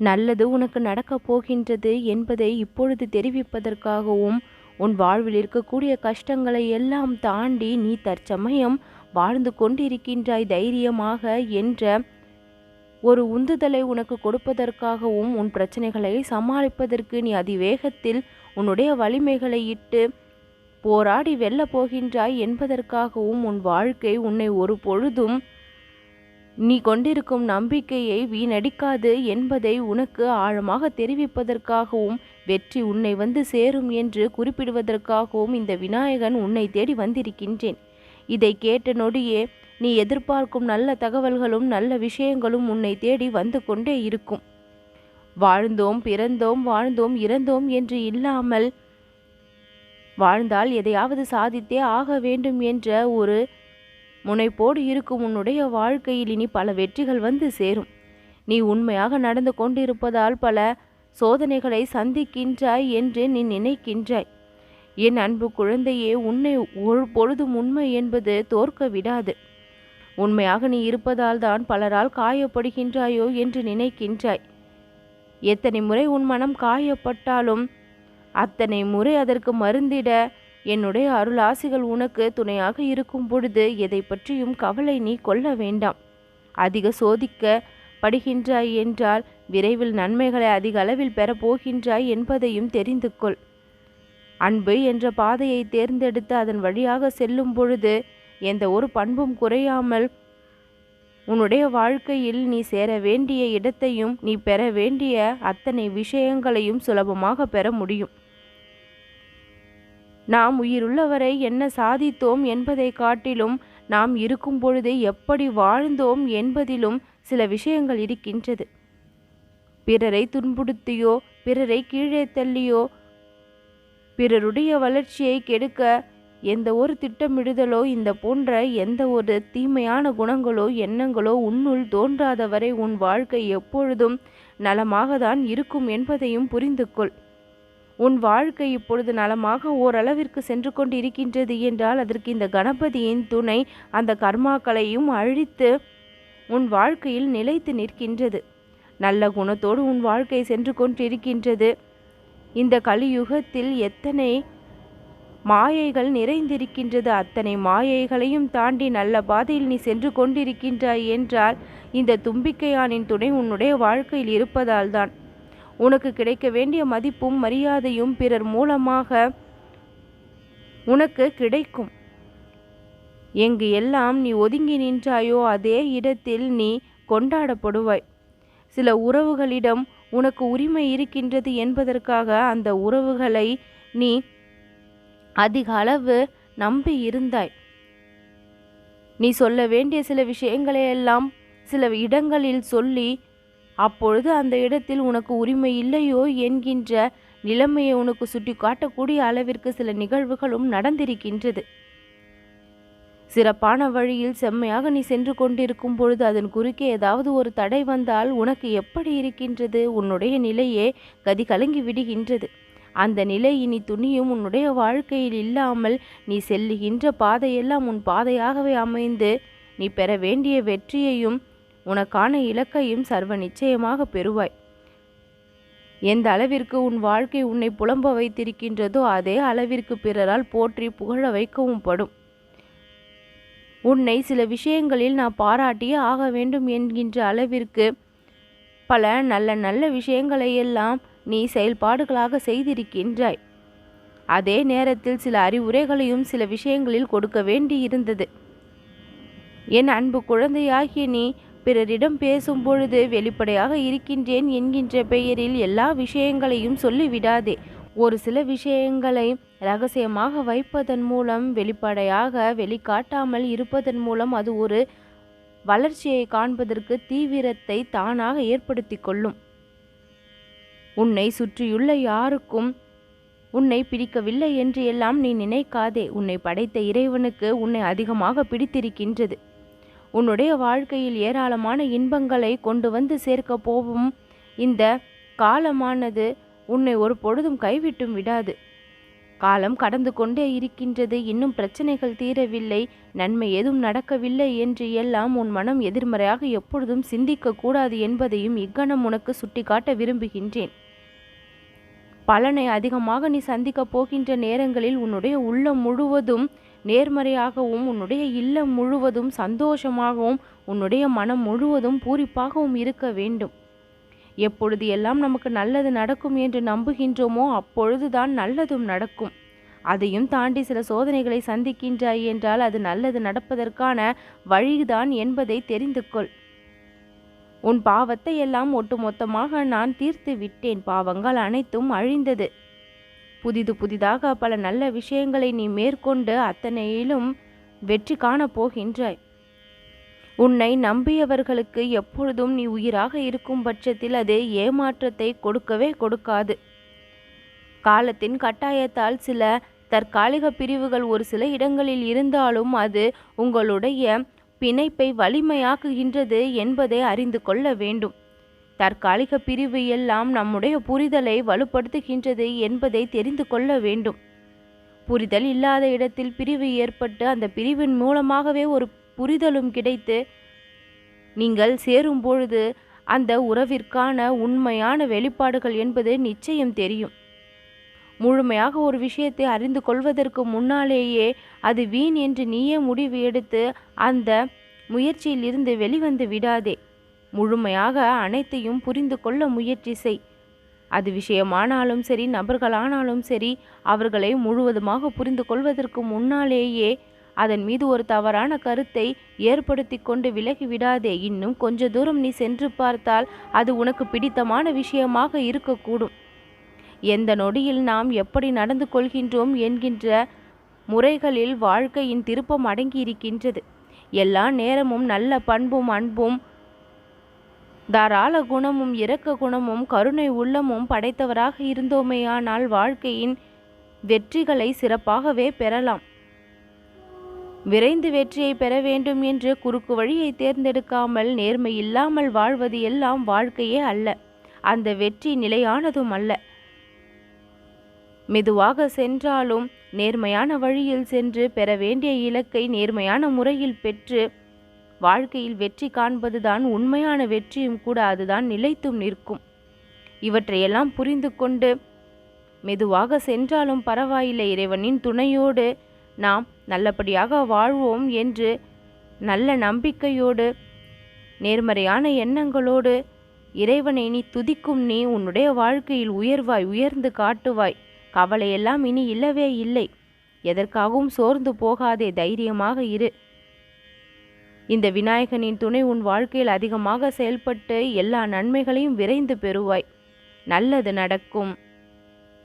நல்லது உனக்கு நடக்கப் போகின்றது என்பதை இப்பொழுது தெரிவிப்பதற்காகவும் உன் வாழ்வில் இருக்கக்கூடிய கஷ்டங்களை எல்லாம் தாண்டி நீ தற்சமயம் வாழ்ந்து கொண்டிருக்கின்றாய் தைரியமாக என்ற ஒரு உந்துதலை உனக்கு கொடுப்பதற்காகவும் உன் பிரச்சனைகளை சமாளிப்பதற்கு நீ அதிவேகத்தில் உன்னுடைய வலிமைகளை இட்டு போராடி வெல்லப் போகின்றாய் என்பதற்காகவும் உன் வாழ்க்கை உன்னை ஒரு பொழுதும் நீ கொண்டிருக்கும் நம்பிக்கையை வீணடிக்காது என்பதை உனக்கு ஆழமாக தெரிவிப்பதற்காகவும் வெற்றி உன்னை வந்து சேரும் என்று குறிப்பிடுவதற்காகவும் இந்த விநாயகன் உன்னை தேடி வந்திருக்கின்றேன். இதை கேட்ட நொடியே நீ எதிர்பார்க்கும் நல்ல தகவல்களும் நல்ல விஷயங்களும் உன்னை தேடி வந்து கொண்டே இருக்கும். வாழ்ந்தோம் பிறந்தோம் வாழ்ந்தோம் இறந்தோம் என்று இல்லாமல் வாழ்ந்தால் எதையாவது சாதித்தே ஆக வேண்டும் என்ற ஒரு முனைப்போடு இருக்கும் உன்னுடைய வாழ்க்கையில் இனி பல வெற்றிகள் வந்து சேரும். நீ உண்மையாக நடந்து கொண்டிருப்பதால் பல சோதனைகளை சந்திக்கின்றாய் என்று நீ நினைக்கின்றாய். என் அன்பு குழந்தையே உன்னை ஒரு பொழுதும் உண்மை என்பது தோற்க விடாது. உண்மையாக நீ இருப்பதால் தான் பலரால் காயப்படுகின்றாயோ என்று நினைக்கின்றாய். எத்தனை முறை உன் மனம் காயப்பட்டாலும் அத்தனை முறை அதற்கு மருந்திட என்னுடைய அருளாசிகள் உனக்கு துணையாக இருக்கும் பொழுது எதை பற்றியும் கவலை நீ கொள்ள வேண்டாம். அதிக சோதிக்க படுகின்றாய் என்றால் விரைவில் நன்மைகளை அதிக அளவில் பெறப்போகின்றாய் என்பதையும் தெரிந்து கொள். அன்பு என்ற பாதையை தேர்ந்தெடுத்து அதன் வழியாக செல்லும் பொழுது எந்த ஒரு பண்பும் குறையாமல் உன்னுடைய வாழ்க்கையில் நீ சேர வேண்டிய இடத்தையும் நீ பெற வேண்டிய அத்தனை விஷயங்களையும் சுலபமாக பெற முடியும். நாம் உயிருள்ளவரை என்ன சாதித்தோம் என்பதை காட்டிலும் நாம் இருக்கும் பொழுது எப்படி வாழ்ந்தோம் என்பதிலும் சில விஷயங்கள் இருக்கின்றது. பிறரை துன்புறுத்தியோ பிறரை கீழே தள்ளியோ பிறருடைய வளர்ச்சியை கெடுக்க எந்த ஒரு திட்டமிடுதலோ இந்த போன்ற எந்த ஒரு தீமையான குணங்களோ எண்ணங்களோ உன்னுள் தோன்றாதவரை உன் வாழ்க்கை எப்பொழுதும் நலமாக தான் இருக்கும் என்பதையும் புரிந்து கொள் உன் வாழ்க்கை இப்பொழுது நலமாக ஓரளவிற்கு சென்று கொண்டு இருக்கின்றது என்றால் அதற்கு இந்த கணபதியின் துணை அந்த கர்மாக்களையும் அழித்து உன் வாழ்க்கையில் நிலைத்து நிற்கின்றது. நல்ல குணத்தோடு உன் வாழ்க்கை சென்று கொண்டிருக்கின்றது. இந்த கலியுகத்தில் எத்தனை மாயைகள் நிறைந்திருக்கின்றது அத்தனை மாயைகளையும் தாண்டி நல்ல பாதையில் நீ சென்று கொண்டிருக்கின்றாய் என்றால் இந்த தும்பிக்கையானின் துணை உன்னுடைய வாழ்க்கையில் இருப்பதால் தான் உனக்கு கிடைக்க வேண்டிய மதிப்பும் மரியாதையும் பிறர் மூலமாக உனக்கு கிடைக்கும். எங்கு எல்லாம் நீ ஒதுங்கி நின்றாயோ அதே இடத்தில் நீ கொண்டாடப்படுவாய். சில உறவுகளிடம் உனக்கு உரிமை இருக்கின்றது என்பதற்காக அந்த உறவுகளை நீ அதிக அளவு நம்பி இருந்தாய். நீ சொல்ல வேண்டிய சில விஷயங்களை எல்லாம் சில இடங்களில் சொல்லி அப்பொழுது அந்த இடத்தில் உனக்கு உரிமை இல்லையோ என்கின்ற நிலைமையை உனக்கு சுட்டி காட்டக்கூடிய அளவிற்கு சில நிகழ்வுகளும் நடந்திருக்கின்றது. சிறப்பான வழியில் செம்மையாக நீ சென்று கொண்டிருக்கும் பொழுது அதன் குறுக்கே ஏதாவது ஒரு தடை வந்தால் உனக்கு எப்படி இருக்கின்றது? உன்னுடைய நிலையே கதி கலங்கி விடுகின்றது. அந்த நிலை இனி துணியும் உன்னுடைய வாழ்க்கையில் இல்லாமல் நீ செல்லுகின்ற பாதையெல்லாம் உன் பாதையாகவே அமைந்து நீ பெற வேண்டிய வெற்றியையும் உனக்கான இலக்கையும் சர்வ நிச்சயமாக பெறுவாய். எந்த அளவிற்கு உன் வாழ்க்கை உன்னை புலம்ப வைத்திருக்கின்றதோ அதே அளவிற்கு பிறரால் போற்றி புகழ வைக்கவும் படும். உன்னை சில விஷயங்களில் நான் பாராட்டியே ஆக வேண்டும் என்கின்ற அளவிற்கு பல நல்ல நல்ல விஷயங்களை எல்லாம் நீ செயல்பாடுகளாக செய்திருக்கின்றாய். அதே நேரத்தில் சில அறிவுரைகளையும் சில விஷயங்களில் கொடுக்க வேண்டி இருந்தது என் அன்பு குழந்தையாகிய நீ பிறரிடம் பேசும் பொழுது வெளிப்படையாக இருக்கின்றேன் என்கின்ற பெயரில் எல்லா விஷயங்களையும் சொல்லிவிடாதே. ஒரு சில விஷயங்களை ரகசியமாக வைப்பதன் மூலம் வெளிப்படையாக வெளிக்காட்டாமல் இருப்பதன் மூலம் அது ஒரு வளர்ச்சியை காண்பதற்கு தீவிரத்தை தானாக ஏற்படுத்தி கொள்ளும். உன்னை சுற்றியுள்ள யாருக்கும் உன்னை பிடிக்கவில்லை என்று எல்லாம் நீ நினைக்காதே. உன்னை படைத்த இறைவனுக்கு உன்னை அதிகமாக பிடித்திருக்கின்றது. உன்னுடைய வாழ்க்கையில் ஏராளமான இன்பங்களை கொண்டு வந்து சேர்க்க போகும். இந்த காலமானது உன்னை ஒரு பொழுதும் கைவிட்டும் விடாது. காலம் கடந்து கொண்டே இருக்கின்றது. இன்னும் பிரச்சனைகள் தீரவில்லை. நன்மை எதுவும் நடக்கவில்லை என்று எல்லாம் உன் மனம் எதிர்மறையாக எப்பொழுதும் சிந்திக்க கூடாது என்பதையும் இக்கணம் உனக்கு சுட்டிக்காட்ட விரும்புகின்றேன். பலனை அதிகமாக நீ சந்திக்கப் போகின்ற நேரங்களில் உன்னுடைய உள்ளம் முழுவதும் நேர்மறையாகவும் உன்னுடைய இல்லம் முழுவதும் சந்தோஷமாகவும் உன்னுடைய மனம் முழுவதும் பூரிப்பாகவும் இருக்க வேண்டும். எப்பொழுது எல்லாம் நமக்கு நல்லது நடக்கும் என்று நம்புகின்றோமோ அப்பொழுதுதான் நல்லதும் நடக்கும். அதையும் தாண்டி சில சோதனைகளை சந்திக்கின்றாய் என்றால் அது நல்லது நடப்பதற்கான வழிதான் என்பதை தெரிந்து கொள். உன் பாவத்தை எல்லாம் ஒட்டுமொத்தமாக நான் தீர்த்து விட்டேன். பாவங்கள் அனைத்தும் அழிந்தது. புதிது புதிதாக பல நல்ல விஷயங்களை நீ மேற்கொண்டு அத்தனையிலும் வெற்றி காணப் போகின்றாய். உன்னை நம்பியவர்களுக்கு எப்பொழுதும் நீ உயிராக இருக்கும் பட்சத்தில் அது ஏமாற்றத்தை கொடுக்கவே கொடுக்காது. காலத்தின் கட்டாயத்தால் சில தற்காலிக பிரிவுகள் ஒரு சில இடங்களில் இருந்தாலும் அது உங்களுடைய பிணைப்பை வலிமையாக்குகின்றது என்பதை அறிந்து கொள்ள வேண்டும். தற்காலிக பிரிவு எல்லாம் நம்முடைய புரிதலை வலுப்படுத்துகின்றது என்பதை தெரிந்து கொள்ள வேண்டும். புரிதல் இல்லாத இடத்தில் பிரிவு ஏற்பட்டு அந்த பிரிவின் மூலமாகவே ஒரு புரிதலும் கிடைத்து நீங்கள் சேரும் பொழுது அந்த உறவிற்கான உண்மையான வெளிப்பாடுகள் என்பது நிச்சயம் தெரியும். முழுமையாக ஒரு விஷயத்தை அறிந்து கொள்வதற்கு முன்னாலேயே அது வீண் என்று நீயே முடிவு எடுத்து அந்த முயற்சியில் இருந்து வெளிவந்து விடாதே. முழுமையாக அனைத்தையும் புரிந்து கொள்ள முயற்சி செய். அது விஷயமானாலும் சரி நபர்களானாலும் சரி அவர்களை முழுவதுமாக புரிந்து கொள்வதற்கு முன்னாலேயே அதன் மீது ஒரு தவறான கருத்தை ஏற்படுத்தி கொண்டு விலகி விடாதே. இன்னும் கொஞ்ச தூரம் நீ சென்று பார்த்தால் அது உனக்கு பிடித்தமான விஷயமாக இருக்கக்கூடும். எந்த நொடியில் நாம் எப்படி நடந்து கொள்கின்றோம் என்கின்ற முறைகளில் வாழ்க்கையின் திருப்பம் அடங்கி இருக்கின்றது எல்லா நேரமும் நல்ல பண்பும் அன்பும் தாராள குணமும் இரக்க குணமும் கருணை உள்ளமும் படைத்தவராக இருந்தோமேயானால் வாழ்க்கையின் வெற்றிகளை சிறப்பாகவே பெறலாம். விரைந்து வெற்றியை பெற வேண்டும் என்று குறுக்கு வழியை தேர்ந்தெடுக்காமல் நேர்மை இல்லாமல் வாழ்வது எல்லாம் வாழ்க்கையே அல்ல. அந்த வெற்றி நிலையானதும் அல்ல. மெதுவாக சென்றாலும் நேர்மையான வழியில் சென்று பெற வேண்டிய இலக்கை நேர்மையான முறையில் பெற்று வாழ்க்கையில் வெற்றி காண்பதுதான் உண்மையான வெற்றியும் கூட அதுதான் நிலைத்தும் நிற்கும். இவற்றையெல்லாம் புரிந்து கொண்டு மெதுவாக சென்றாலும் பரவாயில்லை இறைவனின் துணையோடு நாம் நல்லபடியாக வாழ்வோம் என்று நல்ல நம்பிக்கையோடு நேர்மறையான எண்ணங்களோடு இறைவனை நீ துதிக்கும் நீ உன்னுடைய வாழ்க்கையில் உயர்வாய் உயர்ந்து காட்டுவாய். கவலையெல்லாம் இனி இல்லவே இல்லை. எதற்காகவும் சோர்ந்து போகாதே தைரியமாக இரு. இந்த விநாயகனின் துணை உன் வாழ்க்கையில் அதிகமாக செயல்பட்டு எல்லா நன்மைகளையும் விரைந்து பெறுவாய். நல்லது நடக்கும்.